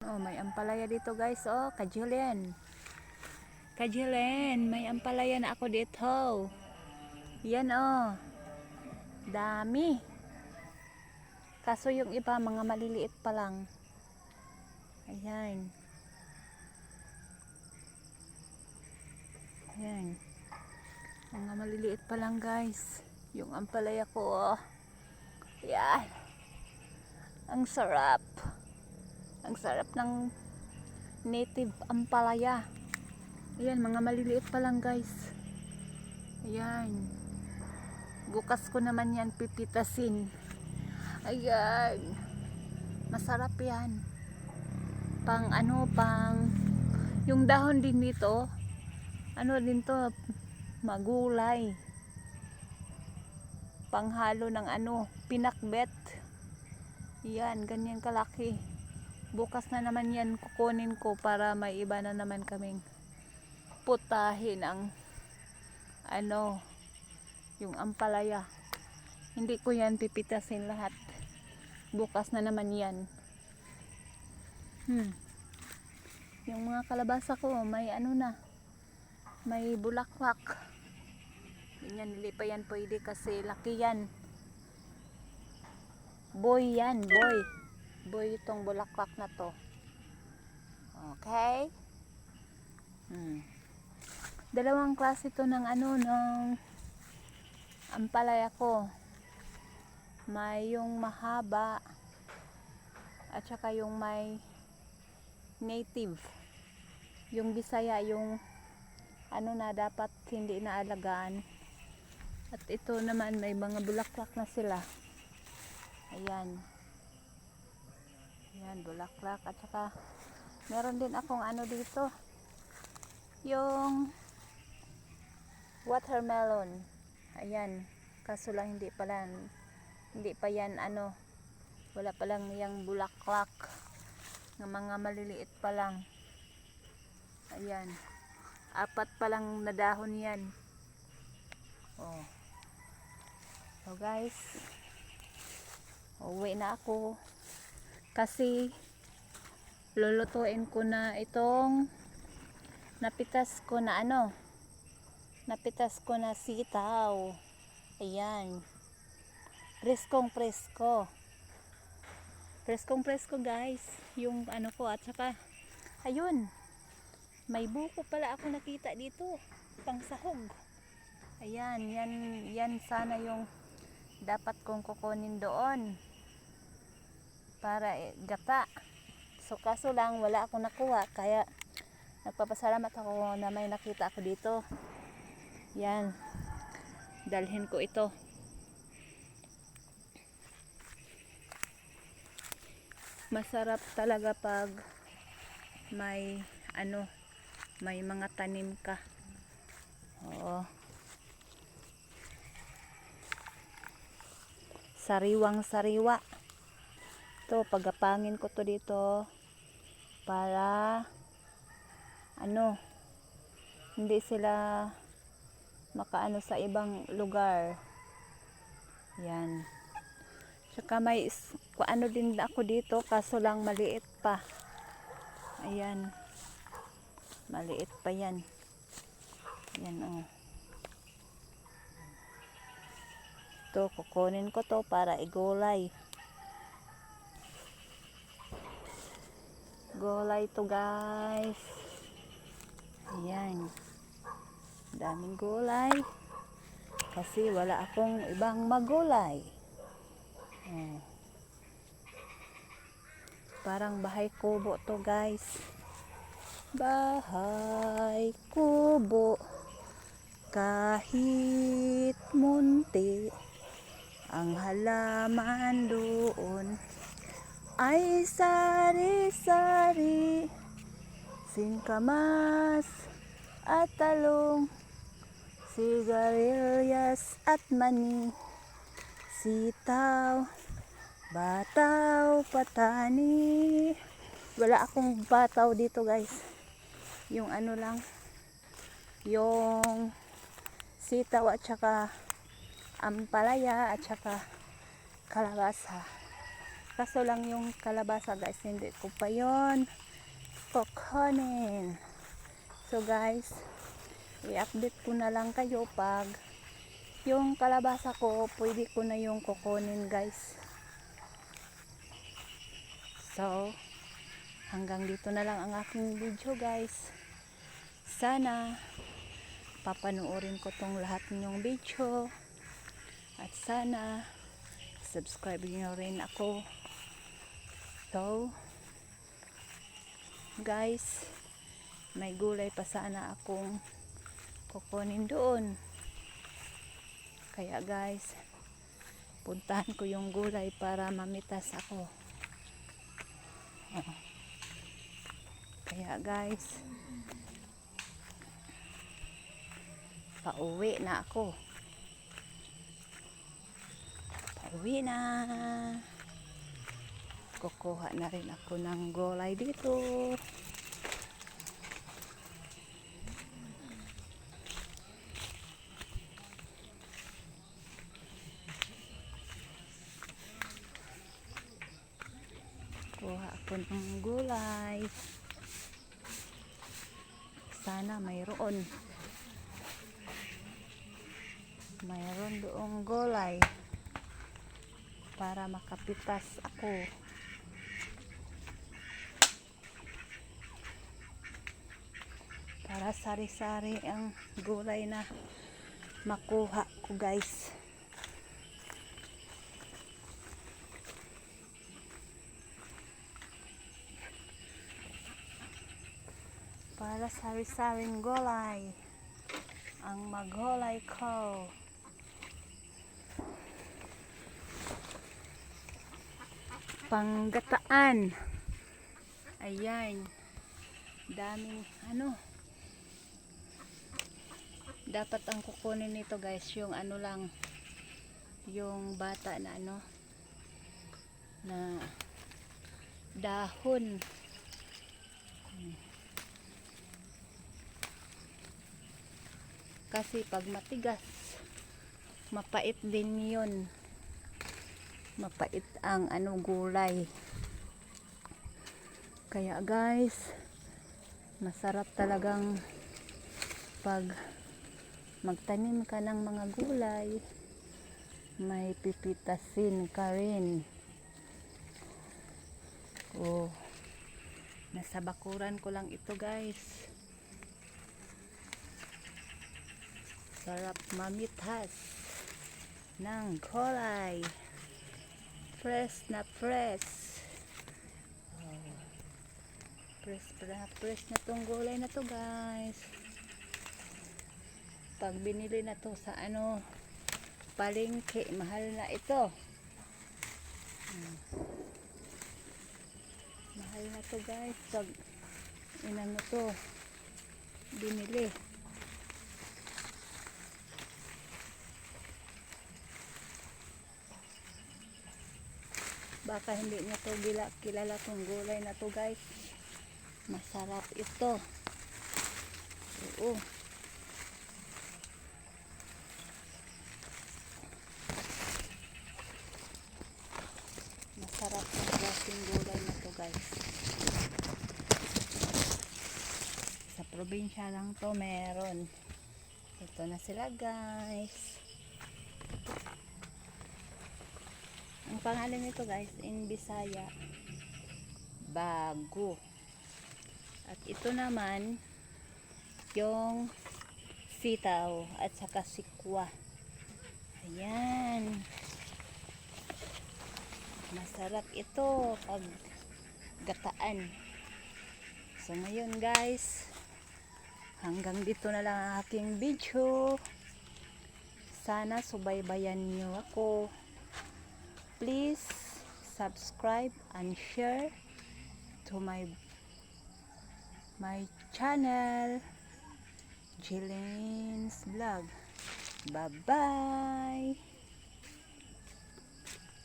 Oh, may ampalaya dito guys. Oh, kajulen. Kajulen, may ampalaya na ako dito. Yan oh. Dami. Kaso yung iba mga maliliit pa lang. Ayan. Ayan. Mga maliliit pa lang guys. Yung ampalaya ko oh. Yan. Ang sarap. Ang sarap ng native ampalaya. Ayan, mga maliliit pa lang guys. Ayan. Bukas ko naman yan pipitasin. Ayan. Masarap yan. Pang ano, pang yung dahon din dito. Ano din to? Magulay. Panghalo ng ano, pinakbet. Yan, ganyan kalaki. Bukas na naman yan kukunin ko para may iba na naman kaming putahin ang ano, yung ampalaya. Hindi ko yan pipitasin lahat. Bukas na naman yan. Hmm. Yung mga kalabasa ko, may ano na, may bulaklak. Ganyan, hindi pa yan pwede kasi laki yan. Boy yan, boy. Boy itong bulaklak na to. Okay? Hmm. Dalawang klase to ng ano, ng ampalaya ko. May yung mahaba at saka yung may native. Yung bisaya, yung ano na dapat hindi na alagaan. At ito naman may mga bulaklak na sila. Ayan. Ayan, bulaklak. At saka, meron din akong ano dito. Yung watermelon. Ayan. Kaso lang hindi pala, hindi pa yan ano, wala pa lang yung bulaklak. Ng mga maliliit pa lang. Ayan. Apat pa lang na dahon yan. Oh. So guys, Uwi na ako. Kasi lulutuin ko na itong napitas ko na ano. Napitas ko na sitaw. Ayan. Preskong presko. Preskong presko guys. Yung ano ko at saka ayun. May buko pala ako nakita dito. Pang sahog. Ayan, yan, yan sana yung dapat kong kukunin doon para eh, gata. So kaso lang wala akong nakuha kaya nagpapasalamat ako na may nakita ako dito. Yan. Dalhin ko ito. Masarap talaga pag may ano, may mga tanim ka. Oo. Sariwang sariwa to pagapangin ko to dito para ano hindi sila makaano sa ibang lugar. Yan. Saka may ano din ako dito kaso lang maliit pa. Ayan. Maliit pa yan. Yan oh. To kukunin ko to para igulay Gulay to guys. Ayan. Daming gulay. Kasi wala akong ibang magulay. Oh. Parang bahay kubo to guys. Bahay kubo. Kahit munti ang halaman doon ay sari-sari singkamas at talong. Sigarilyas at mani. Sitaw bataw patani. Wala akong bataw dito guys. Yung ano lang. Yung sitaw at saka ampalaya at saka kalabasa Kaso lang yung kalabasa guys, hindi ko pa yon kukunin. So guys, i-update ko na lang kayo pag yung kalabasa ko, pwede ko na yung kukunin guys. So, hanggang dito na lang ang aking video guys. Sana, papanoorin ko tong lahat ninyong video. At sana, subscribe nyo rin ako. So, guys, may gulay pa sana akong kukunin doon. Kaya guys, puntahan ko yung gulay para mamitas ako. Kaya guys, pauwi na ako. Pauwi na. Kukuha na rin ako ng gulay dito. Kuha ako ng gulay. Sana mayroon. Mayroon doong gulay para makapitas ako. Para sari-sari ang gulay na makuha ko guys. para sari-saring gulay ang maghulay ko. Panggataan. Ayan. Daming ano dapat ang kukunin nito guys yung ano lang yung bata na ano na dahon. Kasi pag matigas mapait din yun. Mapait ang ano gulay. Kaya guys masarap talagang pag magtanim ka ng mga gulay. May pipitasin ka rin. Oh nasa bakuran ko lang ito guys. Sarap mamitas ng gulay. Press na press oh. press na press na tong gulay na to guys pag binili na to sa ano palengke mahal na ito. Hmm. mahal na to guys. Pag inano to binili. Baka hindi nyo to gila, kilala tong gulay na to guys. Masarap ito. Oo masarap klaseng gulay na to guys sa probinsya lang to meron ito na sila guys Ang pangalan nito guys, in Bisaya, bago. At ito naman, yung sitaw at saka sikwa. Ayan. Masarap ito pag gataan. So ngayon guys, hanggang dito na lang ang aking video. Sana subaybayan niyo ako please subscribe and share to my my channel Jillian's vlog bye bye